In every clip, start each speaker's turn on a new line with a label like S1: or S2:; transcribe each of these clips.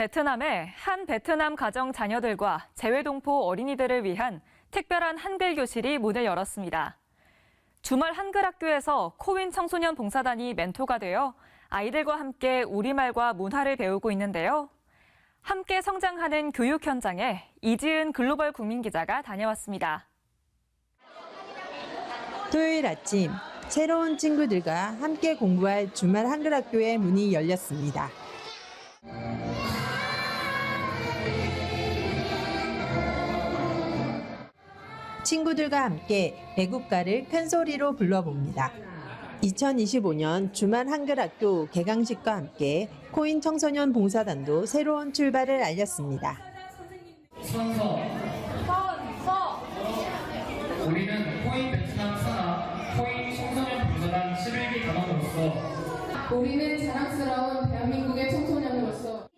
S1: 베트남의 한 베트남 가정 자녀들과 재외동포 어린이들을 위한 특별한 한글 교실이 문을 열었습니다. 주말 한글 학교에서 코윈 청소년 봉사단이 멘토가 되어 아이들과 함께 우리말과 문화를 배우고 있는데요. 함께 성장하는 교육 현장에 이지은 글로벌 국민 기자가 다녀왔습니다.
S2: 토요일 아침 새로운 친구들과 함께 공부할 주말 한글 학교의 문이 열렸습니다. 친구들과 함께 애국가를 큰 소리로 불러봅니다. 2025년 주말 한글 학교 개강식과 함께 코인 청소년 봉사단도 새로운 출발을 알렸습니다.
S3: 선서 우리는 코인 베트남 산하 코인 청소년 봉사단 11기 단원으로서
S4: 우리는 자랑스러운 대한민국의 청소년으로서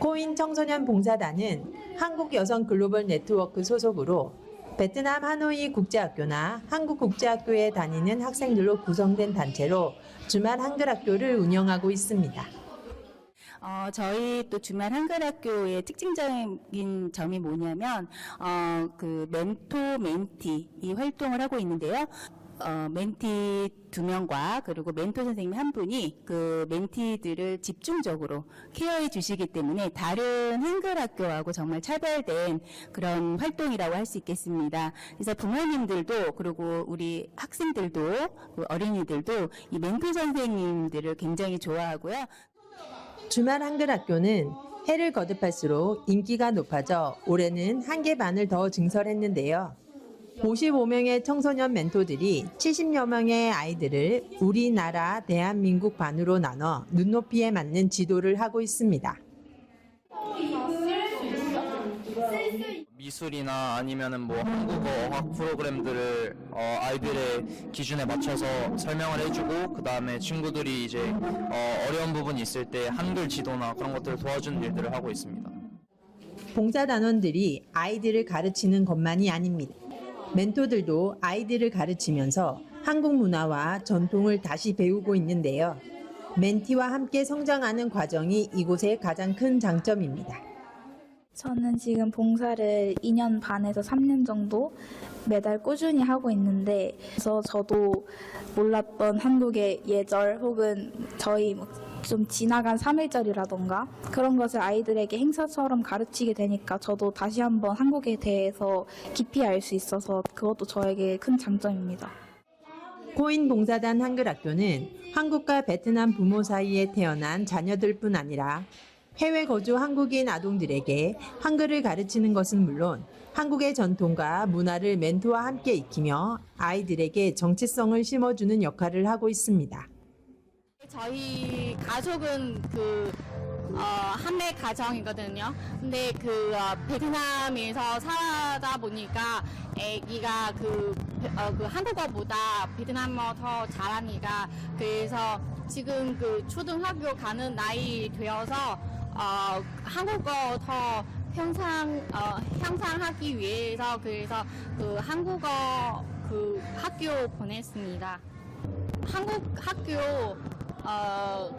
S2: 코인 청소년 봉사단은 한국 여성 글로벌 네트워크 소속으로 베트남 하노이 국제학교나 한국 국제학교에 다니는 학생들로 구성된 단체로 주말 한글 학교를 운영하고 있습니다.
S5: 어, 저희 또 주말 한글학교의 특징적인 점이 뭐냐면, 어, 그 멘토, 멘티 이 활동을 하고 있는데요. 어, 멘티 두 명과 그리고 멘토 선생님 한 분이 그 멘티들을 집중적으로 케어해 주시기 때문에 다른 한글 학교하고 정말 차별된 그런 활동이라고 할 수 있겠습니다. 그래서 부모님들도 그리고 우리 학생들도 그 어린이들도 이 멘토 선생님들을 굉장히 좋아하고요.
S2: 주말 한글 학교는 해를 거듭할수록 인기가 높아져 올해는 한 개 반을 더 증설했는데요. 55명의 청소년 멘토들이 70여 명의 아이들을 우리나라 대한민국 반으로 나눠 눈높이에 맞는 지도를 하고 있습니다.
S6: 미술이나 아니면은 뭐 한국어 어학 프로그램들을 어, 아이들의 기준에 맞춰서 설명을 해주고 그 다음에 친구들이 이제 어, 어려운 부분이 있을 때 한글 지도나 그런 것들을 도와주는 일들을 하고 있습니다.
S2: 봉사단원들이 아이들을 가르치는 것만이 아닙니다. 멘토들도 아이들을 가르치면서 한국 문화와 전통을 다시 배우고 있는데요. 멘티와 함께 성장하는 과정이 이곳의 가장 큰 장점입니다.
S7: 저는 지금 봉사를 2년 반에서 3년 정도 매달 꾸준히 하고 있는데 그래서 저도 몰랐던 한국의 예절 혹은 저희 뭐좀 지나간 3일절이라던가 그런 것을 아이들에게 행사처럼 가르치게 되니까 저도 다시 한번 한국에 대해서 깊이 알 수 있어서 그것도 저에게 큰 장점입니다.
S2: 코인 봉사단 한글 학교는 한국과 베트남 부모 사이에 태어난 자녀들뿐 아니라 해외 거주 한국인 아동들에게 한글을 가르치는 것은 물론 한국의 전통과 문화를 멘토와 함께 익히며 아이들에게 정체성을 심어주는 역할을 하고 있습니다.
S8: 저희 가족은 그 어, 한매 가정이거든요. 근데 그 어, 베트남에서 살다 보니까 애기가 그, 어, 그 한국어보다 베트남어 더 잘하니까 그래서 지금 그 초등학교 가는 나이 되어서 어, 한국어 더 향상 어, 향상하기 위해서 그래서 그 한국어 그 학교 보냈습니다. 한국 학교 어,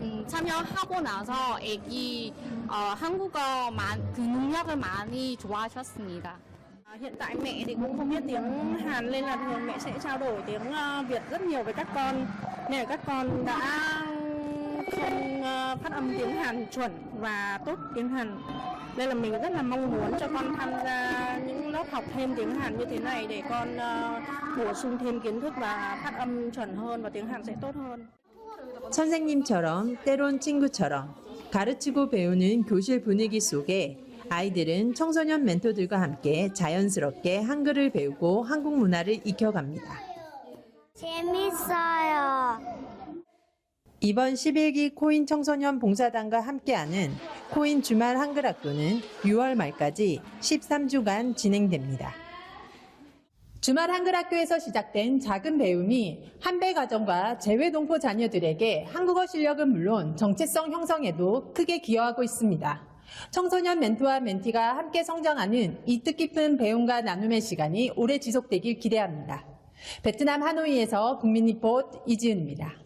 S8: 음, 참여하고 나서 애기 어, 한국어 만, 그 능력을 많이 좋아하셨습니다.
S9: Hiện tại mẹ thì cũng không biết tiếng Hàn nên là thường mẹ sẽ trao đổi tiếng Việt rất nhiều với các con. Nên là các con đã không phát âm tiếng Hàn chuẩn và tốt tiếng Hàn. Nên là mình rất là mong muốn cho con tham gia những lớp học thêm tiếng Hàn như thế này để con bổ sung thêm kiến thức và phát âm chuẩn hơn và tiếng Hàn sẽ tốt hơn.
S2: 선생님처럼 때론 친구처럼 가르치고 배우는 교실 분위기 속에 아이들은 청소년 멘토들과 함께 자연스럽게 한글을 배우고 한국 문화를 익혀갑니다.
S10: 재밌어요.
S2: 이번 11기 코인 청소년 봉사단과 함께하는 코인 주말 한글 학교는 6월 말까지 13주간 진행됩니다. 주말 한글 학교에서 시작된 작은 배움이 한배 가정과 재외 동포 자녀들에게 한국어 실력은 물론 정체성 형성에도 크게 기여하고 있습니다. 청소년 멘토와 멘티가 함께 성장하는 이 뜻깊은 배움과 나눔의 시간이 오래 지속되길 기대합니다. 베트남 하노이에서 국민 리포트 이지은입니다.